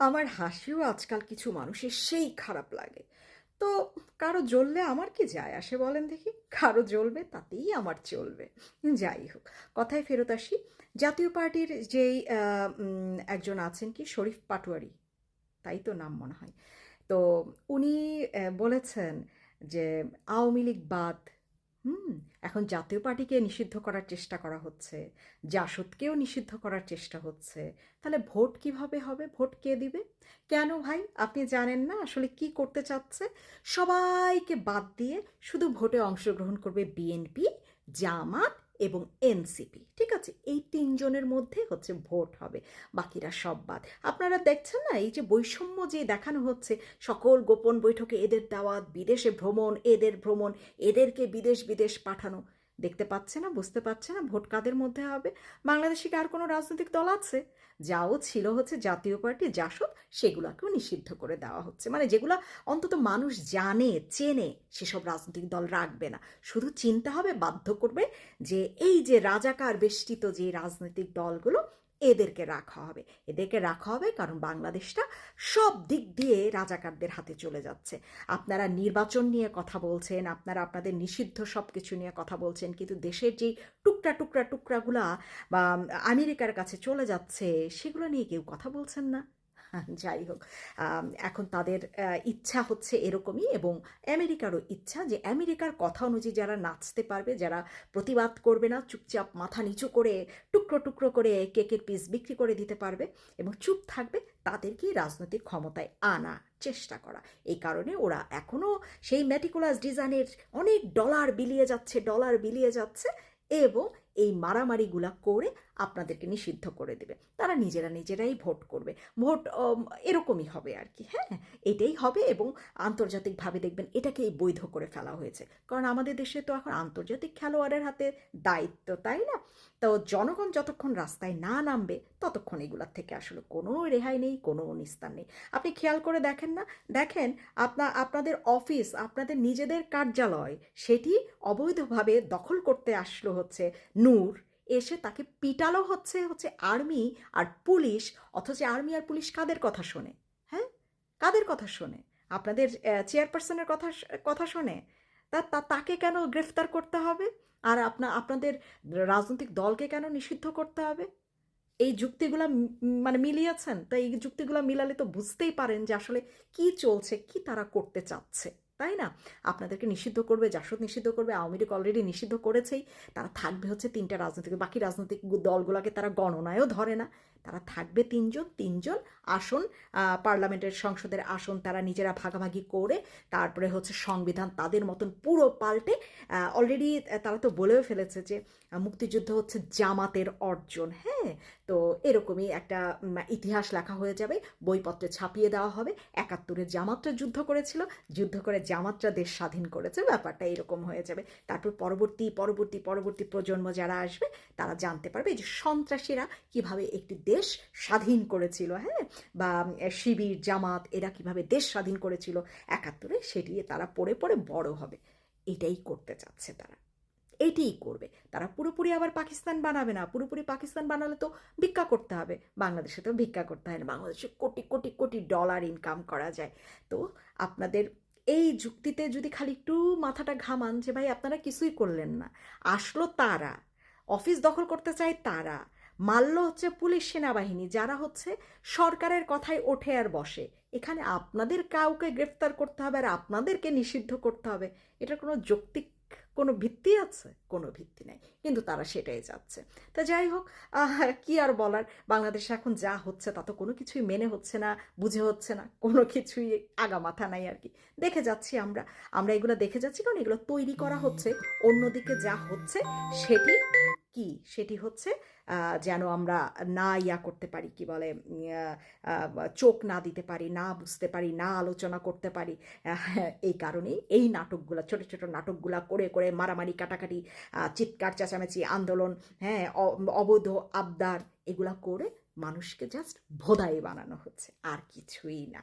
আমার হাসিও আজকাল কিছু মানুষের সেই খারাপ লাগে। তো কারও জ্বললে আমার কি যায় আসে বলেন দেখি? কারও জ্বলবে তাতেই আমার চলবে। যাই হোক, কথায় ফেরত আসি। জাতীয় পার্টির যেই একজন আছেন কি? শরীফ পাটোয়ারি। তাই তো নাম মনে হয়। তো উনি বলেছেন যে আওয়ামী লীগ বাদ হুম, এখন জাতীয় পার্টিকে নিষিদ্ধ করার চেষ্টা করা হচ্ছে। জাসদকেও নিষিদ্ধ করার চেষ্টা হচ্ছে। তাহলে ভোট কীভাবে হবে? ভোট কে দিবে? কেন ভাই? আপনি জানেন না আসলে কি করতে চাচ্ছে? সবাইকে বাদ দিয়ে শুধু ভোটে অংশগ্রহণ করবে বিএনপি, জামাত এবং এনসিপি ঠিক আছে? এই তিনজনের মধ্যে হচ্ছে ভোট হবে। বাকিরা সব বাদ। আপনারা দেখছেন না? এই যে বৈষম্য যে দেখানো হচ্ছে, সকল গোপন বৈঠকে এদের দাওয়াত, বিদেশে ভ্রমণ, এদের ভ্রমণ, এদেরকে বিদেশ বিদেশ পাঠানো। দেখতে পাচ্ছে না, বুঝতে পারছে না ভোট কাদের মধ্যে হবে। বাংলাদেশে কি আর কোনো রাজনৈতিক দল আছে? যাও ছিল হচ্ছে জাতীয় পার্টি, জাসদ, সেগুলোকেও নিষিদ্ধ করে দেওয়া হচ্ছে। মানে যেগুলো অন্তত মানুষ জানে, চেনে, সেসব রাজনৈতিক দল রাখবে না। শুধু চিন্তা হবে, বাধ্য করবে যে এই যে রাজাকার বেষ্টিত যে রাজনৈতিক দলগুলো এদেরকে রাখা হবে। এদেরকে রাখা হবে কারণ বাংলাদেশটা সব দিক দিয়ে রাজাকারদের হাতে চলে যাচ্ছে। আপনারা নির্বাচন নিয়ে কথা বলছেন, আপনারা আপনাদের নিষিদ্ধ সব কিছু নিয়ে কথা বলছেন, কিন্তু দেশের যেই টুকরা টুকরা টুকরাগুলা বা আমেরিকার কাছে চলে যাচ্ছে, সেগুলো নিয়ে কেউ কথা বলছেন না। যাই হোক এখন তাদের ইচ্ছা হচ্ছে এরকমই এবং আমেরিকারও ইচ্ছা যে আমেরিকার কথা অনুযায়ী যারা নাচতে পারবে, যারা প্রতিবাদ করবে না, চুপচাপ মাথা নিচু করে, টুকরো টুকরো করে কেকের পিস বিক্রি করে দিতে পারবে এবং চুপ থাকবে তাদেরকেই রাজনৈতিক ক্ষমতায় আনা চেষ্টা করা। এই কারণে ওরা এখনও সেই ম্যাটিকুলাস ডিজাইনের অনেক ডলার বিলিয়ে যাচ্ছে ডলার বিলিয়ে যাচ্ছে এবং এই মারামারিগুলা করে আপনাদেরকে নিষিদ্ধ করে দেবে। তারা নিজেরা নিজেরাই ভোট করবে। ভোট এরকমই হবে আর কি হ্যাঁ? এটাই হবে এবং আন্তর্জাতিকভাবে দেখবেন এটাকেই বৈধ করে ফেলা হয়েছে। কারণ আমাদের দেশে তো এখন আন্তর্জাতিক খেলোয়াড়ের হাতে দায়িত্ব, তাই না? তো জনগণ যতক্ষণ রাস্তায় না নামবে, ততক্ষণ এগুলার থেকে আসলে কোনো রেহাই নেই, কোনো নিস্তার নেই। আপনি খেয়াল করে দেখেন না? দেখেন, আপনা, আপনাদের অফিস, আপনাদের নিজেদের কার্যালয়, সেটি অবৈধভাবে দখল করতে আসলো হচ্ছে নূর এসে তাকে পিটালো হচ্ছে হচ্ছে আর্মি আর পুলিশ, অথচ আর্মি আর পুলিশ কাদের কথা শোনে? হ্যাঁ? কাদের কথা শোনে? আপনাদের চেয়ারপারসনের কথা কথা শোনে? তা তাকে কেন গ্রেফতার করতে হবে? আর আপনা, আপনাদের রাজনৈতিক দলকে কেন নিষিদ্ধ করতে হবে? এই যুক্তিগুলা মানে মিলিয়েছেন? তো এই যুক্তিগুলো মিলালে তো বুঝতেই পারেন যে আসলে কি চলছে, কি তারা করতে চাচ্ছে। তাই না? আপনাদেরকে নিষিদ্ধ করবে, জাসদ নিষিদ্ধ করবে, আওয়ামী লীগ অলরেডি নিষিদ্ধ করেছেই। তারা থাকবে হচ্ছে তিনটা রাজনৈতিক, বাকি রাজনৈতিক দলগুলোকে তারা গণনায়ও ধরে না। তারা থাকবে তিনজন তিনজন আসন পার্লামেন্টের সংসদের আসন তারা নিজেরা ভাগাভাগি করে তারপরে হচ্ছে সংবিধান তাদের মতন পুরো পাল্টে অলরেডি তারা তো বলেও ফেলেছে যে মুক্তিযুদ্ধ হচ্ছে জামাতের অর্জন হ্যাঁ? তো এরকমই একটা ইতিহাস লেখা হয়ে যাবে, বইপত্রে ছাপিয়ে দেওয়া হবে, একাত্তরে জামাতরা যুদ্ধ করেছিল, যুদ্ধ করে জামাতরা দেশ স্বাধীন করেছে, ব্যাপারটা এরকম হয়ে যাবে। তারপর পরবর্তী পরবর্তী পরবর্তী প্রজন্ম যারা আসবে, তারা জানতে পারবে যে সন্ত্রাসীরা কীভাবে একটি দেশ স্বাধীন করেছিল হ্যাঁ? বা শিবির, জামাত এরা কীভাবে দেশ স্বাধীন করেছিল, একাত্তরে সেটি তারা পড়ে পড়ে বড় হবে। এটাই করতে চাচ্ছে তারা। এটিই করবে। তারা পুরোপুরি আবার পাকিস্তান বানাবে না। পুরোপুরি পাকিস্তান বানালে তো ভিক্ষা করতে হবে। বাংলাদেশে তো ভিক্ষা করতে হয় না। বাংলাদেশে কোটি কোটি কোটি ডলার ইনকাম করা যায়। তো আপনাদের এই যুক্তিতে যদি খালি একটু মাথাটা ঘামান যে, ভাই, আপনারা কিছুই করলেন না। আসলো তারা। অফিস দখল করতে চায় তারা। মারল হচ্ছে পুলিশ সেনাবাহিনী, যারা হচ্ছে সরকারের কথায় ওঠে আর বসে। এখানে আপনাদের কাউকে গ্রেফতার করতে হবে আর আপনাদেরকে নিষিদ্ধ করতে হবে। এটার কোনো যৌক্তিক কোনো ভিত্তি আছে? কোনো ভিত্তি নাই। কিন্তু তারা সেটাই যাচ্ছে তা যাই হোক কি আর বলার? বাংলাদেশে এখন যা হচ্ছে তা তো কোনো কিছুই মেনে হচ্ছে না, বুঝে হচ্ছে না, কোনো কিছুই আগা মাথা নাই আর কি। দেখে যাচ্ছি আমরা। আমরা এগুলো দেখে যাচ্ছি কারণ এগুলো তৈরি করা হচ্ছে। অন্যদিকে যা হচ্ছে সেটি কি? সেটি হচ্ছে যেন আমরা না ইয়া করতে পারি, কি বলে চোখ না দিতে পারি, না বুঝতে পারি, না আলোচনা করতে পারি। এই কারণেই এই নাটকগুলো, ছোট ছোট নাটকগুলা করে করে মারামারি, কাটাকাটি চিৎকার, চেঁচামেচি, আন্দোলন হ্যাঁ অবৈধ আবদার, এগুলা করে মানুষকে জাস্ট ভোদাই বানানো হচ্ছে, আর কিছুই না।